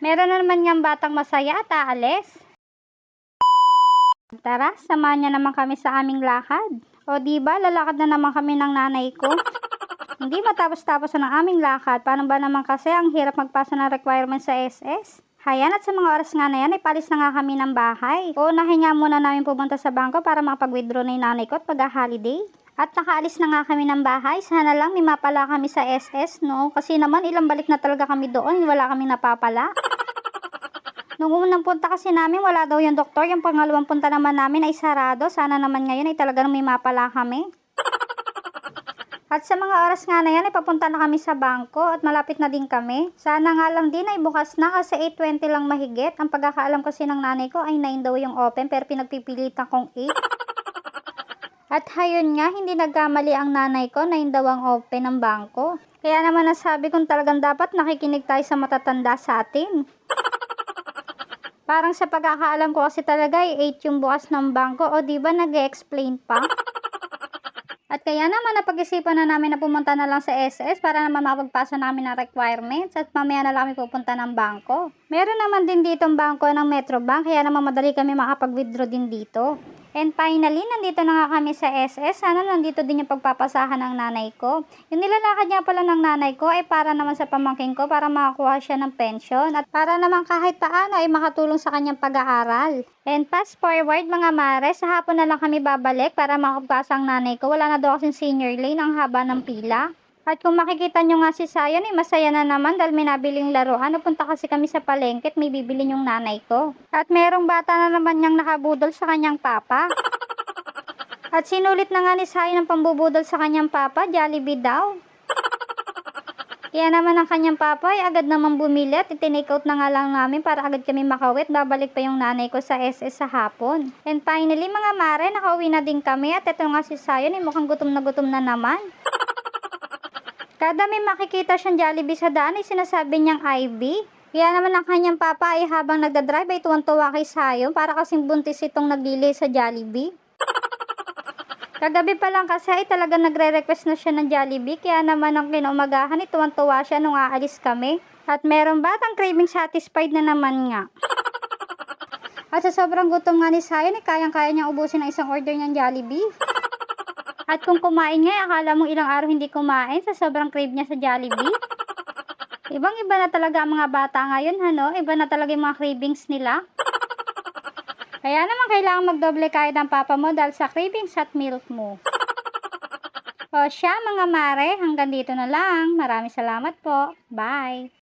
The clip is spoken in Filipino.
Meron na naman niyang batang masaya at aalis. Tara, samahan niya naman kami sa aming lakad. O di ba, lalakad na naman kami ng nanay ko. Hindi matapos-tapos na ng aming lakad. Paano ba naman kasi ang hirap magpasa ng requirement sa SS? Hayan at sa mga oras nga na yan, ipalis na nga kami ng bahay. O nahinga muna namin pumunta sa bangko para makapag-withdraw na yung nanay ko at pag-holiday. At nakaalis na nga kami ng bahay. Sana lang may mapala kami sa SS, no? Kasi naman ilang balik na talaga kami doon, wala kami napapala. Nung unang punta kasi namin, wala daw yung doktor. Yung pangalawang punta naman namin ay sarado. Sana naman ngayon ay talagang may mapala kami. At sa mga oras nga na yan, ay papunta na kami sa bangko at malapit na din kami. Sana nga lang din ay bukas na kasi 8.20 lang mahigit. Ang pagkakaalam kasi ng nanay ko ay 9 daw yung open pero pinagpipilitan kong 8. At hayon nga, hindi nagkamali ang nanay ko, 9 daw ang open ng bangko. Kaya naman nasabi kong talagang dapat nakikinig tayo sa matatanda sa atin. Parang sa pagkakaalam ko kasi talaga ay 8 yung bukas ng bangko o di ba nag-explain pa? At kaya naman napag-isipan na namin na pumunta na lang sa SS para naman makapagpasa namin ng requirements at mamaya na lang kami pupunta ng bangko. Meron naman din dito ang bangko ng Metrobank kaya naman madali kami makapag-withdraw din dito. And finally, nandito na nga kami sa SS. Sana nandito din yung pagpapasahan ng nanay ko. Yung nilalakad niya pala ng nanay ko ay para naman sa pamangking ko para makakuha siya ng pension at para naman kahit paano ay makatulong sa kanyang pag-aaral. And fast forward mga mare, sa hapon na lang kami babalik para makapasa ang nanay ko. Wala na daw kasing senior lane, ang haba ng pila. At kung makikita nyo nga si Sayon, eh, masaya na naman dahil may nabiling laruan. Napunta kasi kami sa palengke at may bibili yung nanay ko. At merong bata na naman niyang nakabudol sa kanyang papa. At sinulit na nga ni Sayon ang pambubudol sa kanyang papa, Jollibee daw. Kaya naman ang kanyang papa ay agad naman bumili at itinake out na nga lang namin para agad kami makawit. Babalik pa yung nanay ko sa SS sa hapon. And finally mga mare, nakauwi na din kami at ito nga si Sayon ay mukhang gutom na gutom na naman. Kada may makikita siyang Jollibee sa daan ay sinasabi niyang IB. Kaya naman ang kanyang papa ay habang nagdadrive ay tuwan-tuwa kay Sayon para kasing buntis itong naglili sa Jollibee. Kagabi pa lang kasi ay talaga nagre-request na siya ng Jollibee kaya naman ang kinaumagahan ay tuwan-tuwa siya nung aalis kami. At meron batang craving satisfied na naman nga. At sa sobrang gutom nga ni Sayon ay kayang-kaya niyang ubusin ang isang order niyang Jollibee. At kung kumain nga, akala mong ilang araw hindi kumain sa sobrang crave niya sa Jollibee. Ibang-iba na talaga ang mga bata ngayon, ano? Iba na talaga yung mga cravings nila. Kaya naman kailangan magdoble kahit ang papa mo dahil sa cravings at milk mo. O siya mga mare, hanggang dito na lang. Maraming salamat po. Bye!